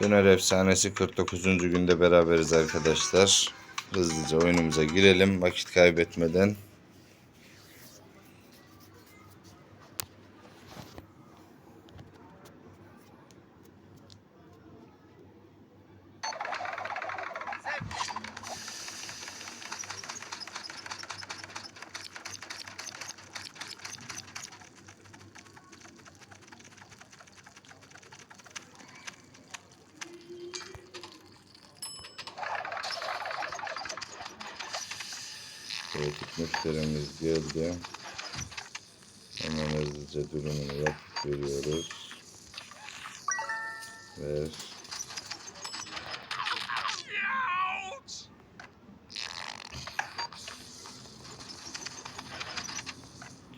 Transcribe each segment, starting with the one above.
Döner efsanesi 49. günde beraberiz arkadaşlar. Hızlıca oyunumuza girelim vakit kaybetmeden. Evet müşterimiz geldi. Hemen hızlıca durumunu yapıp veriyoruz. Ver.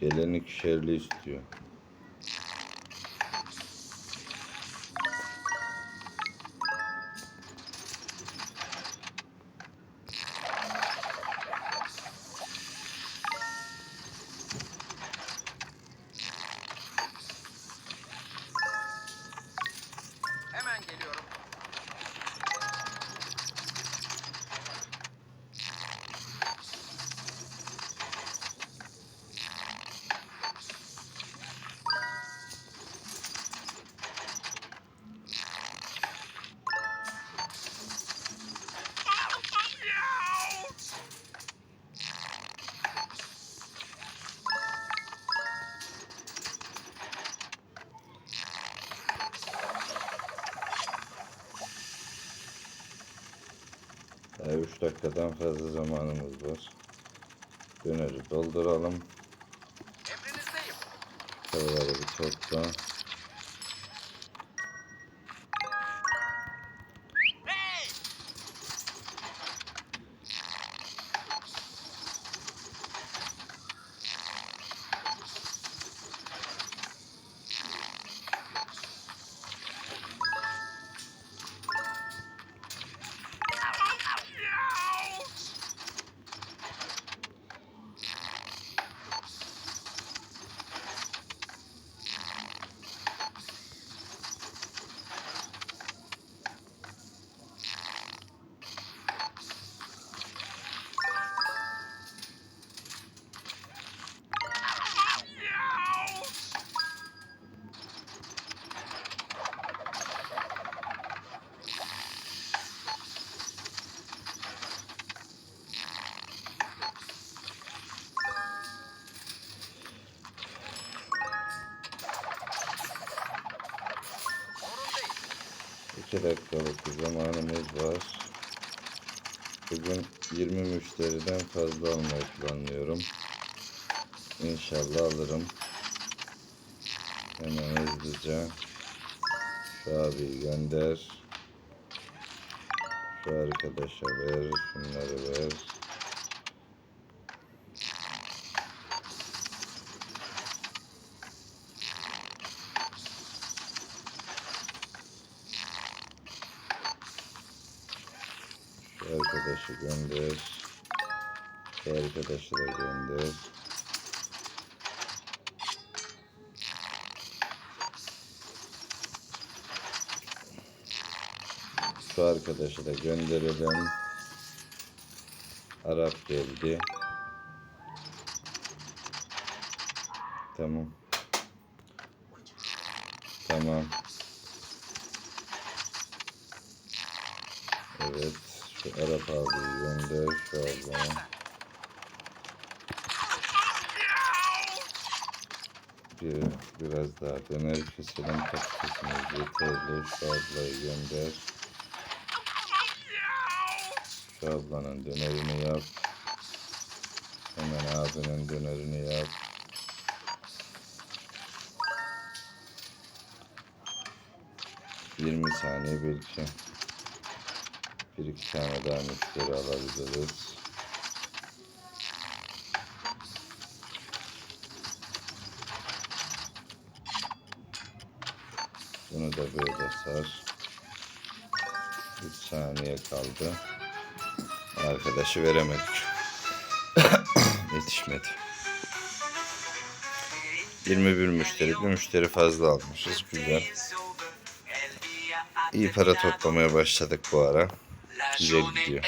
Gelen ikişerli istiyor. 3 dakikadan fazla zamanımız var. Döneri dolduralım. Tavaları bir topla. 2 dakikalık zamanımız var. Bugün 20 müşteriden fazla almayı planlıyorum. İnşallah alırım. Hemen hızlıca şu abiyi gönder. Şu arkadaşa ver, şunları ver. Arkadaşı gönder. Arkadaşı da gönder. Şu arkadaşı da gönderelim. Arap geldi. Tamam. Tamam. Evet. Arap abiyi gönder. Şu ablaya. Bir, biraz daha döner keselim. Patatesimiz yeterli. Şu ablayı gönder. Şu ablanın dönerini yap. Hemen abinin dönerini yap. Yirmi saniye belki bir iki tane daha müşteri alabiliriz. Bunu da böyle sar. 3 saniye kaldı. Arkadaşı veremedik. Yetişmedi. 21 müşteri. Bir müşteri fazla almışız. Güzel. İyi para toplamaya başladık bu ara. Güzel gidiyor.